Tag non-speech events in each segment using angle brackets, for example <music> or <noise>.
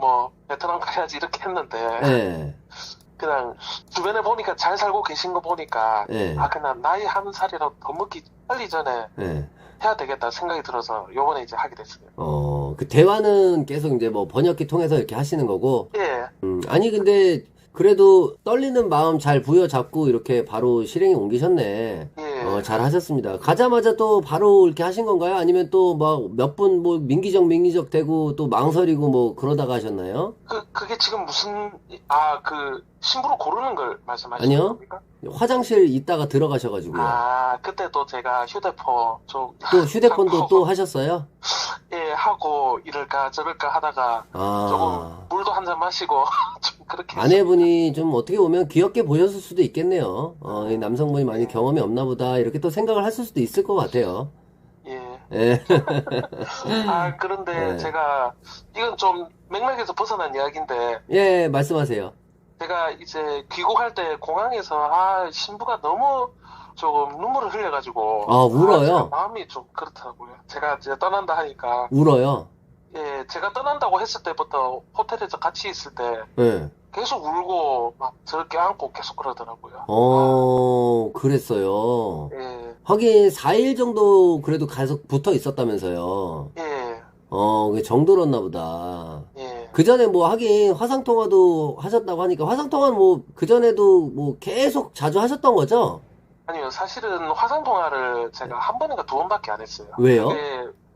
뭐 베트남 가야지 이렇게 했는데 예, 그냥 주변에 보니까 잘 살고 계신 거 보니까 예, 아 그냥 나이 한 살이라도 더 먹기 빨리 전에 예. 해야 되겠다 생각이 들어서 요번에 이제 하게 됐어요. 어, 그 대화는 계속 이제 뭐 번역기 통해서 이렇게 하시는 거고, 예, 음, 아니 근데 그래도 떨리는 마음 잘 부여잡고 이렇게 바로 실행에 옮기셨네. 예. 어, 잘 하셨습니다. 가자마자 또 바로 이렇게 하신 건가요? 아니면 또 막 몇 분 뭐 민기적 민기적 되고 또 망설이고 뭐 그러다가 하셨나요? 그 그게 지금 무슨 아 그 신부로 고르는 걸 말씀하시는 아니요. 겁니까? 화장실 있다가 들어가셔가지고요. 아 그때도 제가 휴대폰 좀 또 휴대폰도 또 하셨어요? 예 하고 이럴까 저럴까 하다가 아, 조금 물도 한 잔 마시고 좀 그렇게 아내분이 좀 어떻게 보면 귀엽게 보셨을 수도 있겠네요. 어, 이 남성분이 많이 경험이 없나 보다. 이렇게 또 생각을 하실 수도 있을 것 같아요. 예. 예. <laughs> 아 그런데 네. 제가 이건 좀 맥락에서 벗어난 이야기인데 예, 말씀하세요. 제가 이제 귀국할 때 공항에서 아 신부가 너무 조금 눈물을 흘려가지고 아, 울어요? 제가 마음이 좀 그렇더라고요. 제가 이제 떠난다 하니까 울어요. 예 제가 떠난다고 했을 때부터 호텔에서 같이 있을 때 예. 계속 울고 막 저렇게 안고 계속 그러더라고요. 어, 그랬어요. 예 하긴 4일 정도 그래도 계속 붙어 있었다면서요. 예, 어, 그게 정들었나 보다. 예. 그 전에 뭐 하긴 화상 통화도 하셨다고 하니까 화상 통화는 뭐그 전에도 뭐 계속 자주 하셨던 거죠? 아니요 사실은 화상 통화를 제가 한 번인가 두 번밖에 안 했어요. 왜요? 그게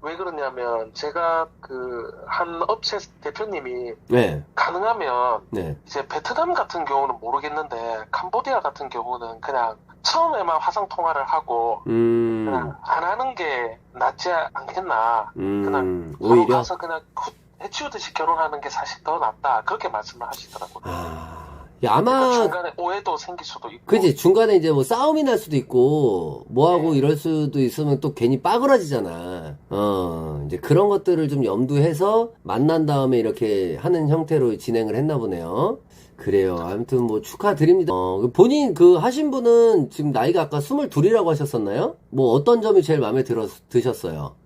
왜 그러냐면 제가 그 한 업체 대표님이 네, 가능하면 네. 이제 베트남 같은 경우는 모르겠는데 캄보디아 같은 경우는 그냥 처음에만 화상 통화를 하고 음, 그냥 안 하는 게 낫지 않겠나. 음, 서로 오히려. 가서 그냥 후- 해치우듯이 결혼하는 게 사실 더 낫다. 그렇게 말씀을 하시더라고요. 아, 야, 그러니까 아마, 중간에 오해도 생길 수도 있고. 그지 중간에 이제 뭐 싸움이 날 수도 있고, 뭐하고 네. 이럴 수도 있으면 또 괜히 빠그러지잖아. 어, 이제 그런 것들을 좀 염두해서 만난 다음에 이렇게 하는 형태로 진행을 했나 보네요. 그래요. 아무튼 뭐 축하드립니다. 어, 그 본인 그 하신 분은 지금 나이가 아까 22이라고 하셨었나요? 뭐 어떤 점이 제일 마음에 들어, 드셨어요?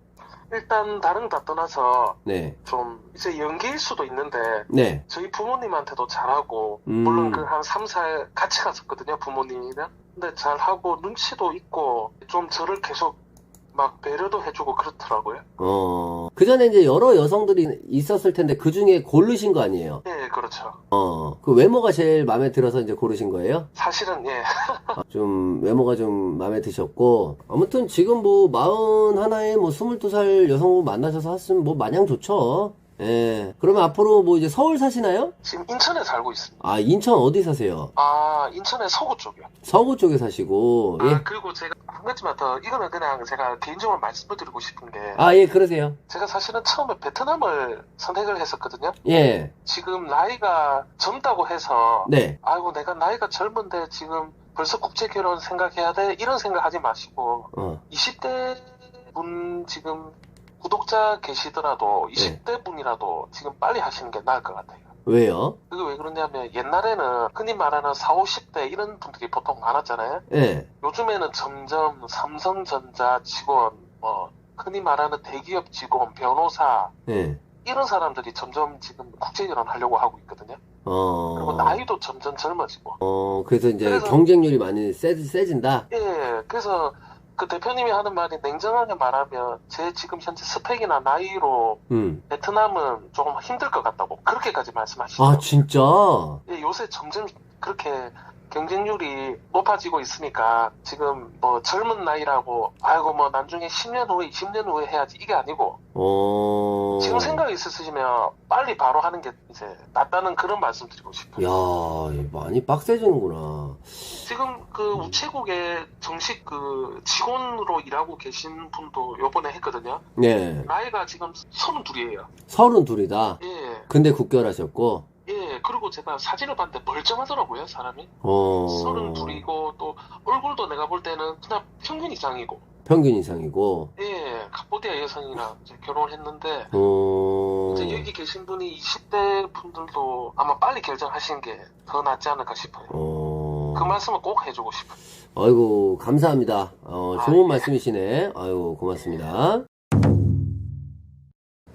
일단 다른 거다 떠나서 네. 좀 이제 연기일 수도 있는데 네. 저희 부모님한테도 잘하고 음. 물론 그 한 3, 4일 같이 갔었거든요 부모님이랑 근데 잘하고 눈치도 있고 좀 저를 계속 막 배려도 해주고 그렇더라고요 어, 그 전에 이제 여러 여성들이 있었을 텐데 그 중에 고르신 거 아니에요? 예 그렇죠 어, 그 외모가 제일 마음에 들어서 이제 고르신 거예요? 사실은 예 <laughs> 아, 좀 외모가 좀 마음에 드셨고 아무튼 지금 뭐 마흔 하나에 뭐 스물두 살 여성분 만나셔서 하시면 뭐 마냥 좋죠. 예. 그러면 앞으로 뭐 이제 서울 사시나요? 지금 인천에 살고 있습니다 아 인천 어디 사세요? 아 인천의 서구 쪽이요 서구 쪽에 사시고 예. 아 그리고 제가 한 가지만 더 이거는 그냥 제가 개인적으로 말씀드리고 싶은 게 아 예 그러세요. 제가 사실은 처음에 베트남을 선택을 했었거든요 예. 지금 나이가 젊다고 해서 네. 아이고 내가 나이가 젊은데 지금 벌써 국제 결혼 생각해야 돼 이런 생각 하지 마시고 어. 20대 분 지금 구독자 계시더라도 네. 20대 분이라도 지금 빨리 하시는 게 나을 것 같아요. 왜요? 그게 왜 그러냐면 옛날에는 흔히 말하는 4, 50대 이런 분들이 보통 많았잖아요. 예. 요즘에는 점점 삼성전자 직원, 뭐 흔히 말하는 대기업 직원, 변호사 예. 이런 사람들이 점점 지금 국제 결혼 하려고 하고 있거든요. 어. 그리고 나이도 점점 젊어지고. 어 그래서 이제 그래서- 경쟁률이 많이 세, 세진다. 예, 그래서 그 대표님이 하는 말이 냉정하게 말하면 제 지금 현재 스펙이나 나이로 음. 베트남은 조금 힘들 것 같다고 그렇게까지 말씀하시죠. 아 진짜. 예, 요새 점점 그렇게 경쟁률이 높아지고 있으니까 지금 뭐 젊은 나이라고 아이고 뭐 나중에 10년 후에 20년 후에 해야지 이게 아니고 어. 지금 생각이 있으시면 빨리 바로 하는 게 이제 낫다는 그런 말씀 드리고 싶어요. 야, 많이 빡세지는구나. 지금 그 우체국에 정식 그 직원으로 일하고 계신 분도 요번에 했거든요. 네. 나이가 지금 서른 둘이에요. 서른 둘이다. 예, 근데 국결하셨고, 예. 그리고 제가 사진을 봤는데 멀쩡하더라고요, 사람이. 어. 서른 둘이고 또 얼굴도 내가 볼 때는 그냥 평균 이상이고. 평균 이상이고, 예, 캄보디아 여성이랑 이제 결혼했는데 어. 이제 여기 계신 분이 20대 분들도 아마 빨리 결정하시는 게더 낫지 않을까 싶어요. 어. 그 말씀을 꼭 해주고 싶어요. 아이고, 감사합니다. 어, 아, 좋은 예. 말씀이시네. 아이고, 고맙습니다.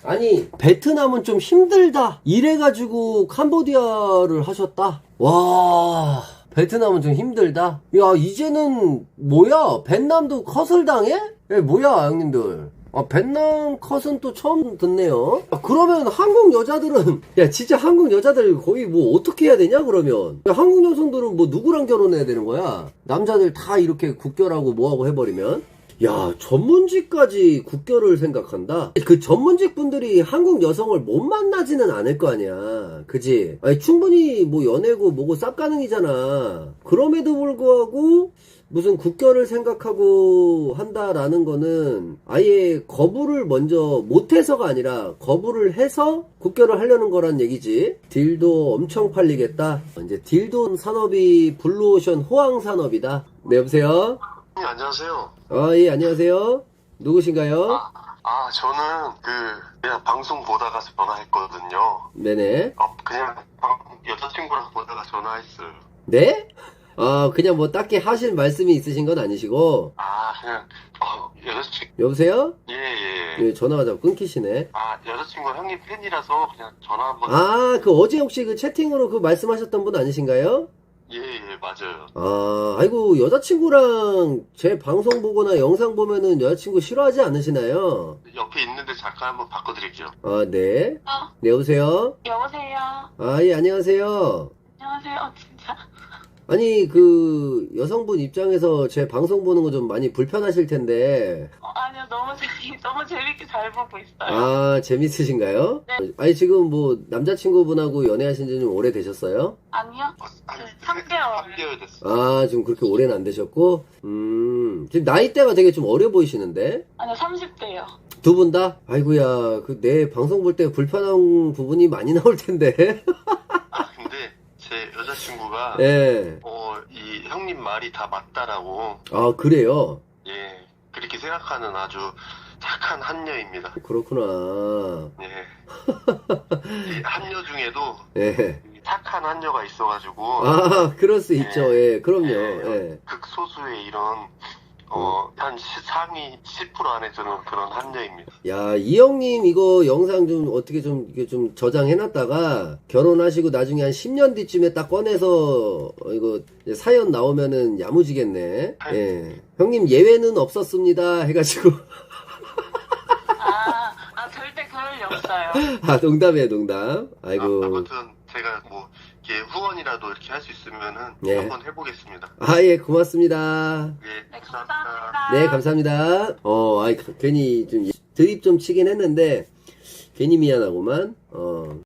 아니 베트남은 좀 힘들다. 이래가지고 캄보디아를 하셨다? 와 베트남은 좀 힘들다. 야 이제는 뭐야? 벤남도 컷을 당해? 야, 뭐야 형님들? 아 벤남 컷은 또 처음 듣네요. 아, 그러면 한국 여자들은 <laughs> 야 진짜 한국 여자들 거의 뭐 어떻게 해야 되냐 그러면? 야, 한국 여성들은 뭐 누구랑 결혼해야 되는 거야? 남자들 다 이렇게 국결하고 뭐하고 해버리면 야, 전문직까지 국결을 생각한다? 그 전문직 분들이 한국 여성을 못 만나지는 않을 거 아니야. 그지? 아니, 충분히 뭐 연애고 뭐고 쌉가능이잖아. 그럼에도 불구하고 무슨 국결을 생각하고 한다라는 거는 아예 거부를 먼저 못해서가 아니라 거부를 해서 국결을 하려는 거란 얘기지. 딜도 엄청 팔리겠다. 이제 딜도 산업이 블루오션 호황 산업이다. 네, 여보세요? 네, 안녕하세요. 아, 예, 안녕하세요. 누구신가요? 아, 저는 그 그냥 방송 보다가 전화했거든요. 네네. 어, 그냥 방- 여자친구랑 보다가 전화했어요. 네? 아, 그냥 뭐 딱히 하실 말씀이 있으신 건 아니시고. 아, 그냥 어, 여자친구 여보세요? 예, 예. 예, 전화가 자꾸 끊기시네. 아, 여자친구가 형님 팬이라서 그냥 전화 한번 아, 그 어제 혹시 그 채팅으로 그 말씀하셨던 분 아니신가요? 예, 예, 맞아요. 아, 아이고, 여자친구랑 제 방송 보거나 영상 보면은 여자친구 싫어하지 않으시나요? 옆에 있는데 잠깐 한번 바꿔드릴게요. 아, 네. 어, 네, 여보세요? 여보세요. 아, 예, 안녕하세요. 안녕하세요. 어, 진짜. 아니, 그, 여성분 입장에서 제 방송 보는 거 좀 많이 불편하실 텐데, 어, 아니요, 너무 <laughs> 재미, 너무 재밌게 잘 보고 있어요. 아, 재밌으신가요? 아니, 지금 뭐, 남자친구분하고 연애하신 지 좀 오래 되셨어요? 아니요? 어, 한 네, 3개월. 3개월 됐어요. 아, 지금 그렇게 오래는 안 되셨고, 음, 지금 나이대가 되게 좀 어려 보이시는데? 아니요, 30대요. 두 분 다? 아이고야, 그, 내 방송 볼 때 불편한 부분이 많이 <laughs> 나올 텐데. 제 여자친구가 예. 어, 이 형님 말이 다 맞다라고 아, 그래요? 예, 그렇게 생각하는 아주 착한 한녀입니다. 그렇구나. 예. <laughs> 이 한녀 중에도 예. 착한 한녀가 있어가지고 아, 그럴 수 있죠. 예, 그럼요. 예. 예. 극소수의 이런 어, 한 시- 상위 10% 안에 드는 그런 한녀입니다. 야, 이 형님 이거 영상 좀 어떻게 좀, 이게 좀 저장해 놨다가 결혼하시고 나중에 한 10년 뒤쯤에 딱 꺼내서 어, 이거 이제 사연 나오면은 야무지겠네. 예. 형님 예외는 없었습니다. 해 가지고. 아, 아, 절대 그럴 리 없어요. 아, 농담이에요, 농담. 아, 아이고. 아무튼 제가 뭐 이렇게 후원이라도 이렇게 할 수 있으면은 예. 한번 해보겠습니다. 아, 예, 고맙습니다. 네, 예, 감사합니다. 네, 감사합니다. 어, 아이, 괜히 좀 드립 좀 치긴 했는데, 괜히 미안하구만. 어.